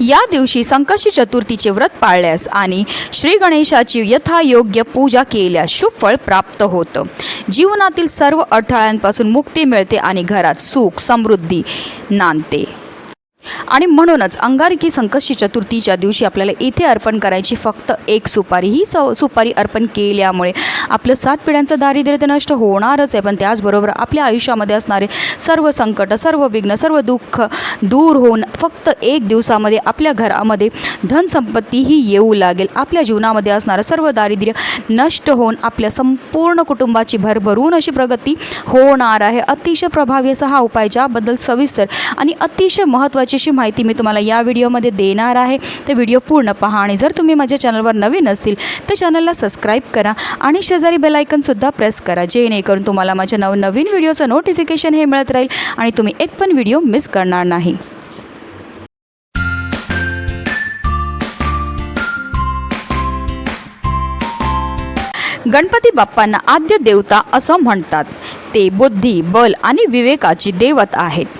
या दिवशी संकष्टी चतुर्थीचे व्रत पाळल्यास आणि श्री गणेशाची यथायोग्य पूजा केल्यास शुभ फळ प्राप्त होतं. जीवनातील सर्व अडथळ्यांपासून मुक्ती मिळते आणि घरात सुख समृद्धी नांदते. आणि म्हणूनच अंगारकी संकष्टी चतुर्थीच्या दिवशी आपल्याला इथे अर्पण करायची फक्त एक सुपारी ही स सुपारी अर्पण केल्यामुळे आपलं सात पिढ्यांचं दारिद्र्य तर नष्ट होणारच आहे पण त्याचबरोबर आपल्या आयुष्यामध्ये असणारे सर्व संकट सर्व विघ्न सर्व दुःख दूर होऊन फक्त एक दिवसामध्ये आपल्या घरामध्ये धनसंपत्ती ही येऊ लागेल. आपल्या जीवनामध्ये असणारं सर्व दारिद्र्य नष्ट होऊन आपल्या संपूर्ण कुटुंबाची भरभरून अशी प्रगती होणार आहे. अतिशय प्रभावी असा हा उपाय ज्याबद्दल सविस्तर आणि अतिशय महत्त्वाची अशी माहिती मी तुम्हाला या व्हिडिओमध्ये देणार आहे. तर व्हिडिओ पूर्ण पहा आणि जर तुम्ही माझ्या चॅनलवर नवीन असतील तर चॅनलला सबस्क्राईब करा आणि शेजारी बेलायकनसुद्धा प्रेस करा. जेणेकरून तुम्हाला माझ्या नवनवीन व्हिडिओचं नोटिफिकेशन हे मिळत राहील आणि तुम्ही एक पण व्हिडिओ मिस करणार नाही. गणपती बाप्पांना आद्य देवता असं म्हणतात. ते बुद्धी बल आणि विवेकाची देवत आहेत.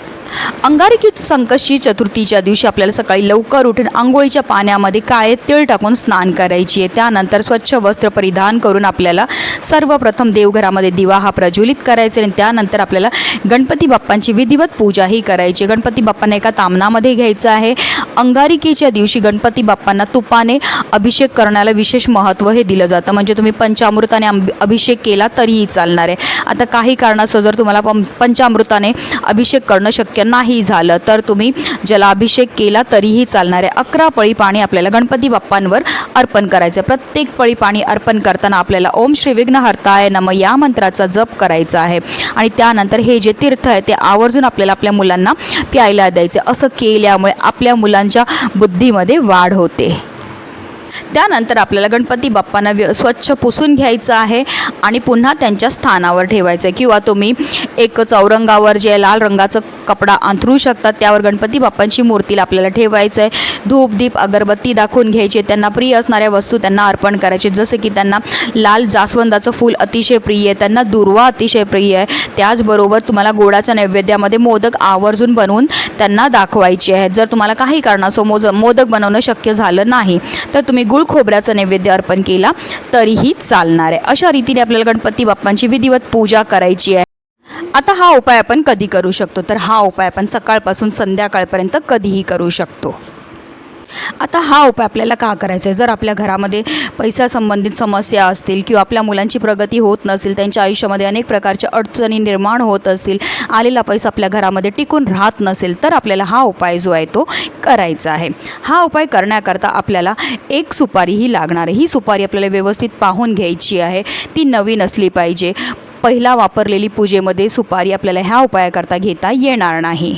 अंगारकी संकष्टी चतुर्थीच्या दिवशी आपल्याला सकाळी लवकर उठून आंघोळीच्या पाण्यामध्ये काळे तीळ टाकून स्नान करायची आहे. त्यानंतर स्वच्छ वस्त्र परिधान करून आपल्याला सर्वप्रथम देवघरामध्ये दिवा हा प्रज्वलित करायचा आणि त्यानंतर आपल्याला गणपती बाप्पांची विधिवत पूजाही करायची गणपती बाप्पांना एका तामणामध्ये घ्यायचं आहे. अंगारिकेच्या दिवशी गणपती बाप्पांना तुपाने अभिषेक करण्याला विशेष महत्त्व हे दिलं जातं. म्हणजे तुम्ही पंचामृताने अंब- अभिषेक केला तरीही चालणार आहे. आता काही कारणास्तव जर तुम्हाला पंचामृताने अभिषेक करणं शक्य नाही झालं तर तुम्ही जलाभिषेक केला तरीही चालणार आहे. अकरा पळी पाणी आपल्याला गणपती बाप्पांवर अर्पण करायचं आहे. प्रत्येक पळी पाणी अर्पण करताना आपल्याला ओम श्री विघ्नहर्ताय नम या मंत्राचा जप करायचा आहे. आणि त्यानंतर हे जे तीर्थ आहे ते आवर्जून आपल्याला आपल्या मुलांना प्यायला द्यायचे असं केल्यामुळे आपल्या मुलांच्या बुद्धीमध्ये वाढ होते. त्यानंतर आपल्याला गणपती बाप्पांना व्य स्वच्छ पुसून घ्यायचं आहे आणि पुन्हा त्यांच्या स्थानावर ठेवायचं आहे. किंवा तुम्ही एक चौरंगावर जे लाल रंगाचं कपडा अंथरू शकतात त्यावर गणपती बाप्पांची मूर्तीला आपल्याला ठेवायचं आहे. धूप दीप अगरबत्ती दाखवून घ्यायची त्यांना प्रिय असणाऱ्या वस्तू त्यांना अर्पण करायचे जसं की त्यांना लाल जास्वंदाचं फूल अतिशय प्रिय आहे. त्यांना दुर्वा अतिशय प्रिय आहे. त्याचबरोबर तुम्हाला गोडाच्या नैवेद्यामध्ये मोदक आवर्जून बनवून त्यांना दाखवायचे आहेत. जर तुम्हाला काही कारणासो मोज मोदक बनवणं शक्य झालं नाही तर तुम्ही गुळ खोबऱ्याचा नैवेद्य अर्पण केला तरीही चालणार आहे. अशा रीतीने आपल्याला गणपती बाप्पांची विधिवत पूजा करायची आहे. आता हा उपाय आपण कधी करू शकतो? तर हा उपाय आपण सकाळपासून संध्याकाळपर्यंत कधीही करू शकतो. आता हा उपाय आपल्याला का करायचा आहे? जर आपल्या घरामध्ये पैशासंबंधित समस्या असतील किंवा आपल्या मुलांची प्रगती होत नसेल त्यांच्या आयुष्यामध्ये अनेक प्रकारच्या अडचणी निर्माण होत असतील आलेला पैसा आपल्या घरामध्ये टिकून राहत नसेल तर आपल्याला हा उपाय जो आहे तो करायचा आहे. हा उपाय करण्याकरता आपल्याला एक सुपारी ही लागणार आहे. ही सुपारी आपल्याला व्यवस्थित पाहून घ्यायची आहे. ती नवीन असली पाहिजे. पहिला वापरलेली पूजेमध्ये सुपारी आपल्याला ह्या उपायाकरता घेता येणार नाही.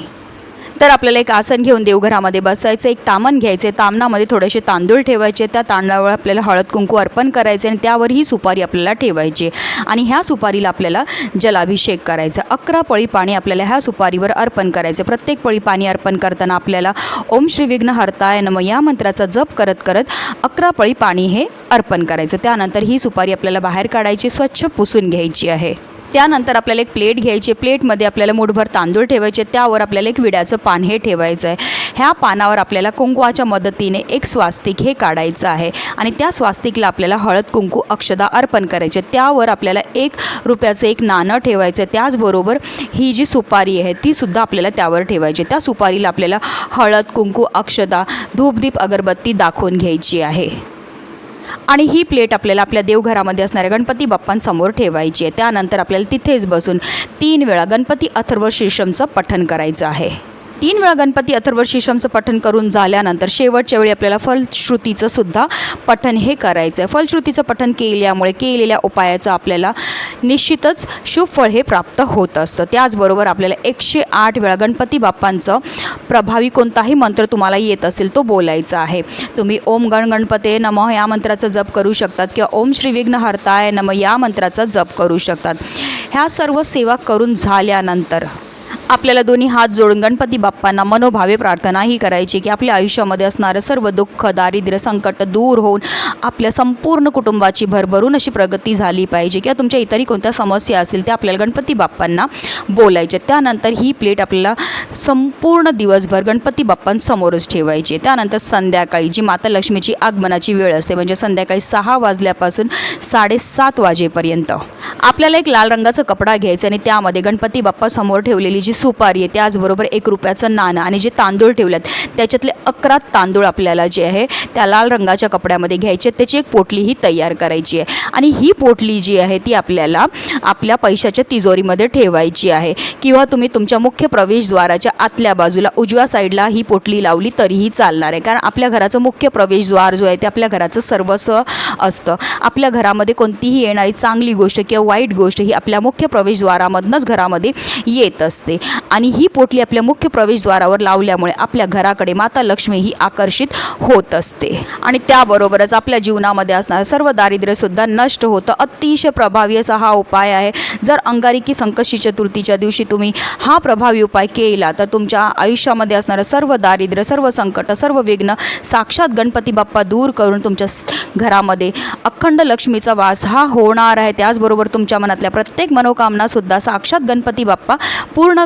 तर आपल्याला एक आसन घेऊन देवघरामध्ये बसायचं एक तामण घ्यायचे. तामणामध्ये थोडेसे तांदूळ ठेवायचे. त्या तांदळावर आपल्याला हळद कुंकू अर्पण करायचे आणि त्यावर ही सुपारी आपल्याला ठेवायची. आणि ह्या सुपारीला आपल्याला जलाभिषेक करायचा. अकरा पळी पाणी आपल्याला ह्या सुपारीवर अर्पण करायचे. प्रत्येक पळी पाणी अर्पण करताना आपल्याला ओम श्री विघ्न हरताय नम या मंत्राचा जप करत करत अकरा पळी पाणी हे अर्पण करायचं. त्यानंतर ही सुपारी आपल्याला बाहेर काढायची स्वच्छ पुसून घ्यायची आहे. त्यानंतर आपल्याला एक प्लेट घ्यायची प्लेटमध्ये आपल्याला मुठभर तांदूळ ठेवायचे त्यावर आपल्याला एक विड्याचं पान हे ठेवायचं आहे. ह्या पानावर आपल्याला कुंकवाच्या मदतीने एक स्वास्तिक हे काढायचं आहे. आणि त्या स्वास्तिकला आपल्याला हळद कुंकू अक्षदा अर्पण करायचे त्यावर आपल्याला एक रुपयाचं एक नाणं ठेवायचं त्याचबरोबर ही जी सुपारी आहे ती सुद्धा आपल्याला त्यावर ठेवायची त्या सुपारीला आपल्याला हळद कुंकू अक्षदा धूपदीप अगरबत्ती दाखवून घ्यायची आहे. आणि ही प्लेट आपल्याला आपल्या देवघरामध्ये असणाऱ्या गणपती बाप्पांसमोर ठेवायची आहे. त्यानंतर आपल्याला तिथेच बसून तीन वेळा गणपती अथर्व शीर्षमचं पठण करायचं आहे. तीन वेळा गणपती अथर्व शीर्षमचं पठण करून झाल्यानंतर शेवटच्या वेळी आपल्याला फलश्रुतीचं सुद्धा पठण हे करायचं आहे फलश्रुतीचं पठण केल्यामुळे केलेल्या उपायाचं आपल्याला निश्चितच शुभफळ हे प्राप्त होत असतं. त्याचबरोबर आपल्याला एकशे आठ वेळा गणपती बाप्पांचं प्रभावी कोणताही मंत्र तुम्हाला येत असेल तो बोलायचा आहे. तुम्ही ओम गण गणपते नम या मंत्राचा जप करू शकतात किंवा ओम श्री विघ्न हरताय नम या मंत्राचा जप करू शकतात. ह्या सर्व सेवा करून झाल्यानंतर आपल्याला दोन्ही हात जोडून गणपती बाप्पांना मनोभावे प्रार्थना ही करायची की आपल्या आयुष्यामध्ये असणारं सर्व दुःख दारिद्र्य संकट दूर होऊन आपल्या संपूर्ण कुटुंबाची भरभरून अशी प्रगती झाली पाहिजे. किंवा तुमच्या इतरही कोणत्या समस्या असतील त्या आपल्याला गणपती बाप्पांना बोलायच्या त्यानंतर ही प्लेट आपल्याला संपूर्ण दिवसभर गणपती बाप्पांसमोरच ठेवायची. त्यानंतर संध्याकाळी जी माता लक्ष्मीची आगमनाची वेळ असते म्हणजे संध्याकाळी सहा वाजल्यापासून साडेसात वाजेपर्यंत आपल्याला एक लाल रंगाचा कपडा घ्यायचा आणि त्यामध्ये गणपती बाप्पा समोर ठेवलेली जी सुपारी आहे त्याचबरोबर एक रुपयाचं नाणं आणि जे तांदूळ ठेवलेत त्याच्यातले अकरा तांदूळ आपल्याला जे आहे त्या लाल रंगाच्या कपड्यामध्ये घ्यायचे त्याची एक पोटली ही तयार करायची आहे. आणि ही पोटली जी आहे ती आपल्याला आपल्या पैशाच्या तिजोरीमध्ये ठेवायची आहे. किंवा तुम्ही तुमच्या मुख्य प्रवेशद्वाराच्या आतल्या बाजूला उजव्या साईडला ही पोटली लावली तरीही चालणार आहे. कारण आपल्या घराचं मुख्य प्रवेशद्वार जो आहे ते आपल्या घराचं सर्वस्व असतं. आपल्या घरामध्ये कोणतीही येणारी चांगली गोष्ट किंवा वाईट गोष्ट ही आपल्या मुख्य प्रवेशद्वारामधनंच घरामध्ये येत असते. आणि ही पोटली आपल्या मुख्य प्रवेशद्वारावर लावल्यामुळे आपल्या घराकडे माता लक्ष्मी ही आकर्षित होत असते. आणि त्याबरोबरच आपल्या जीवनामध्ये असणारं सर्व दारिद्र्यसुद्धा नष्ट होतं. अतिशय प्रभावी असा हा उपाय आहे. जर अंगारिकी संकष्टी चतुर्थीच्या दिवशी तुम्ही हा प्रभावी उपाय केला तर तुमच्या आयुष्यामध्ये असणारं सर्व दारिद्र्य सर्व संकट सर्व विघ्न साक्षात गणपती बाप्पा दूर करून तुमच्या घरामध्ये अखंड लक्ष्मीचा वास हा होणार आहे. त्याचबरोबर तुमच्या मनातल्या प्रत्येक मनोकामनासुद्धा साक्षात गणपती बाप्पा पूर्ण